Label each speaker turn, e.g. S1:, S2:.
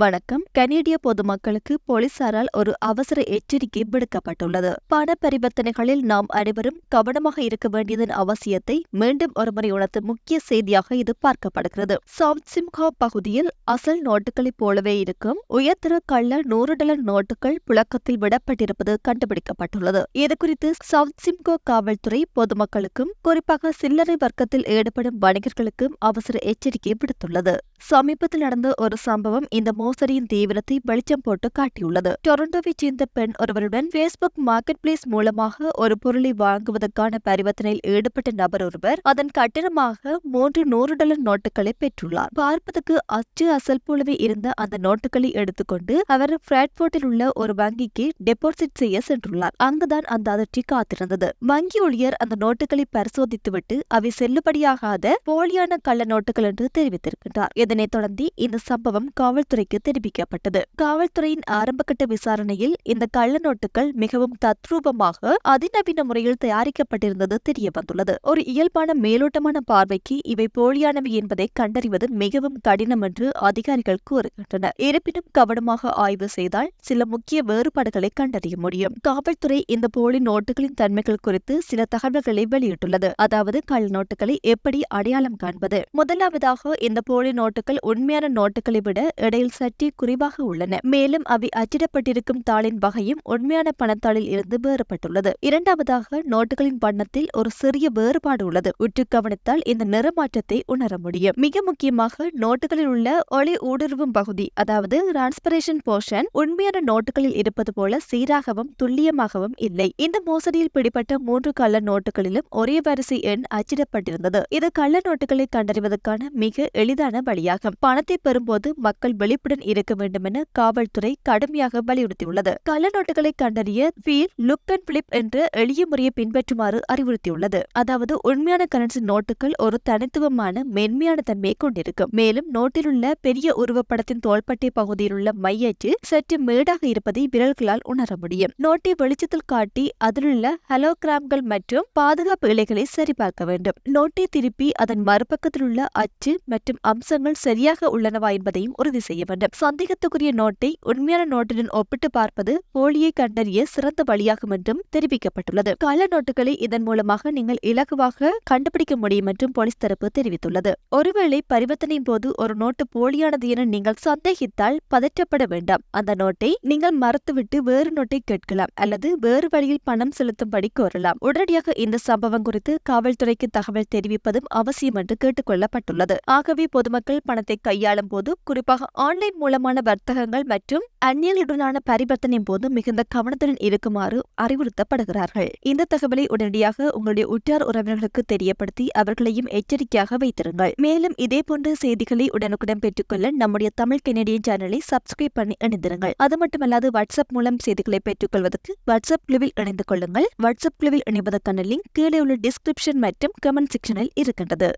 S1: வணக்கம். கனேடிய பொதுமக்களுக்கு போலீசாரால் ஒரு அவசர எச்சரிக்கை விடுக்கப்பட்டுள்ளது. பண பரிவர்த்தனைகளில் நாம் அனைவரும் கவனமாக இருக்க வேண்டியதன் அவசியத்தை மீண்டும் ஒருமுறை உணர்த்தும் முக்கிய செய்தியாக இது பார்க்கப்படுகிறது. சவுத் சிம்கா பகுதியில் அசல் நோட்டுகளைப் போலவே இருக்கும் உயர்தர கள்ள நூறு டாலர் நோட்டுகள் புழக்கத்தில் விடப்பட்டிருப்பது கண்டுபிடிக்கப்பட்டுள்ளது. இதுகுறித்து சவுத் சிம்கோ காவல்துறை பொதுமக்களுக்கும் குறிப்பாக சில்லறை வர்க்கத்தில் ஈடுபடும் வணிகர்களுக்கும் அவசர எச்சரிக்கை விடுத்துள்ளது. சமீபத்தில் நடந்த ஒரு சம்பவம் இந்த மோசடியின் தீவிரத்தை வெளிச்சம் போட்டு காட்டியுள்ளது. டொரண்டோவைச் சேர்ந்த பெண் ஒருவருடன் பேஸ்புக் மார்க்கெட் பிளேஸ் மூலமாக ஒரு பொருளை வாங்குவதற்கான பரிவர்த்தனையில் ஈடுபட்ட நபர் ஒருவர் அதன் கட்டணமாக மூன்று நூறு டாலர் நோட்டுகளை பெற்றுள்ளார். பார்ப்பதற்கு அச்சு அசல் போலவே இருந்த அந்த நோட்டுகளை எடுத்துக்கொண்டு அவர் பிராட்போர்ட்டில் உள்ள ஒரு வங்கிக்கு டெபாசிட் செய்ய சென்றுள்ளார். அங்குதான் அந்த அதிர்ச்சி காத்திருந்தது. வங்கி ஊழியர் அந்த நோட்டுகளை பரிசோதித்துவிட்டு அவை செல்லுபடியாகாத போலியான கள்ள நோட்டுகள் என்று தெரிவித்திருக்கின்றார். இதனைத் தொடர்ந்து இந்த சம்பவம் காவல்துறைக்கு தெரிவிக்கப்பட்டது. காவல்துறையின் ஆரம்பகட்ட விசாரணையில் இந்த கள்ள நோட்டுகள் மிகவும் தத்ரூபமாக அதிநவீன முறையில் தயாரிக்கப்பட்டிருந்தது தெரிய வந்துள்ளது ஒரு இயல்பான மேலோட்டமான பார்வைக்கு இவை போலியானவை என்பதை கண்டறிவது மிகவும் கடினம் என்று அதிகாரிகள் கூறுகின்றனர். இருப்பினும் கவனமாக ஆய்வு செய்தால் சில முக்கிய வேறுபாடுகளை கண்டறிய முடியும். காவல்துறை இந்த போலி நோட்டுகளின் தன்மைகள் குறித்து சில தகவல்களை வெளியிட்டுள்ளது. அதாவது கள்ள நோட்டுகளை எப்படி அடையாளம் காண்பது? முதலாவதாக இந்த போலி நோட்டுகள் உண்மையான நோட்டுகளை விட இடையில் சற்றே குறைவாக உள்ளன. மேலும் அவை அச்சிடப்பட்டிருக்கும் தாளின் வகையும் உண்மையான பணத்தாளில் இருந்து வேறுபட்டுள்ளது. இரண்டாவதாக நோட்டுகளின் வண்ணத்தில் ஒரு சிறிய வேறுபாடு உள்ளது. உற்று கவனித்தால் இந்த நிறமாற்றத்தை உணர முடியும். மிக முக்கியமாக நோட்டுகளில் உள்ள ஒளி ஊடுருவும் பகுதி அதாவது டிரான்ஸ்பரேஷன் போர்ஷன் உண்மையான நோட்டுகளில் இருப்பது போல சீராகவும் துல்லியமாகவும் இல்லை. இந்த மோசடியில் பிடிபட்ட மூன்று கள்ள நோட்டுகளிலும் ஒரே வரிசை எண் அச்சிடப்பட்டிருந்தது. இது கள்ள நோட்டுகளை கண்டறிவதற்கான மிக எளிதான வழியாகும். பணத்தை பெறும்போது மக்கள் விழிப்புடன் இருக்க வேண்டும் என காவல்துறை கடுமையாக வலியுறுத்தியுள்ளது. கள்ளநோட்டுகளை கண்டறிய ஃபீல் லுக் அண்ட் பிளிப் என்ற எளிய முறையை பின்பற்றுமாறு அறிவுறுத்தியுள்ளது. அதாவது உண்மையான கரன்சி நோட்டுகள் ஒரு தனித்துவமான மென்மையான தன்மையை கொண்டிருக்கும். மேலும் நோட்டில் உள்ள பெரிய உருவப்படத்தின் தோள்பட்டை பகுதியில் உள்ள மையச்சு சற்று மேடாக இருப்பதை விரல்களால் உணர முடியும். நோட்டை வெளிச்சத்தில் காட்டி அதிலுள்ள ஹலோகிராம்கள் மற்றும் பாதுகாப்பு இலைகளை சரிபார்க்க வேண்டும். நோட்டை திருப்பி அதன் மறுபக்கத்தில் உள்ள அச்சு மற்றும் அம்சங்கள் சரியாக உள்ளனவா என்பதையும் உறுதி செய்ய வேண்டும். சந்தேகத்துக்குரிய நோட்டை உண்மையான நோட்டுடன் ஒப்பிட்டு பார்ப்பது போலியை கண்டறிய சிறந்த வழியாகும் என்றும் தெரிவிக்கப்பட்டுள்ளது. கள்ள நோட்டுகளை இதன் மூலமாக நீங்கள் இலகுவாக கண்டுபிடிக்க முடியும் என்றும் போலீஸ் தரப்பு தெரிவித்துள்ளது. ஒருவேளை பரிவர்த்தனையின் போது ஒரு நோட்டு போலியானது என நீங்கள் சந்தேகித்தால் பதற்றப்பட வேண்டாம். அந்த நோட்டை நீங்கள் மறத்துவிட்டு வேறு நோட்டை கேட்கலாம் அல்லது வேறு வழியில் பணம் செலுத்தும்படி கோரலாம். உடனடியாக இந்த சம்பவம் குறித்து காவல்துறைக்கு தகவல் தெரிவிப்பதும் அவசியம் என்று கேட்டுக்கொள்ளப்பட்டுள்ளது ஆகவே பொதுமக்கள் பணத்தை கையாளும் போது குறிப்பாக ஆன்லைன் மூலமான வர்த்தகங்கள் மற்றும் அந்நியர்களுடனான பரிவர்த்தனையின் போது மிகுந்த கவனத்துடன் இருக்குமாறு அறிவுறுத்தப்படுகிறார்கள். இந்த தகவலை உடனடியாக உங்களுடைய உற்றார் உறவினர்களுக்கு தெரியப்படுத்தி அவர்களையும் எச்சரிக்கையாக வைத்திருங்கள். மேலும் இதே போன்ற செய்திகளை உடனுக்குடன் பெற்றுக்கொள்ள நம்முடைய தமிழ் கெனடியன் சேனலை சப்ஸ்கிரைப் பண்ணி இணைந்திருங்கள். அது மட்டுமல்லாது வாட்ஸ்அப் மூலம் செய்திகளை பெற்றுக்கொள்வதற்கு வாட்ஸ்அப் குழுவில் இணைந்து கொள்ளுங்கள். வாட்ஸ்அப் குழுவில் இணைவதற்கான லிங்க் கீழே உள்ள டிஸ்கிரிப்ஷன் மற்றும் கமெண்ட் செக்ஷனில் இருக்கின்றது.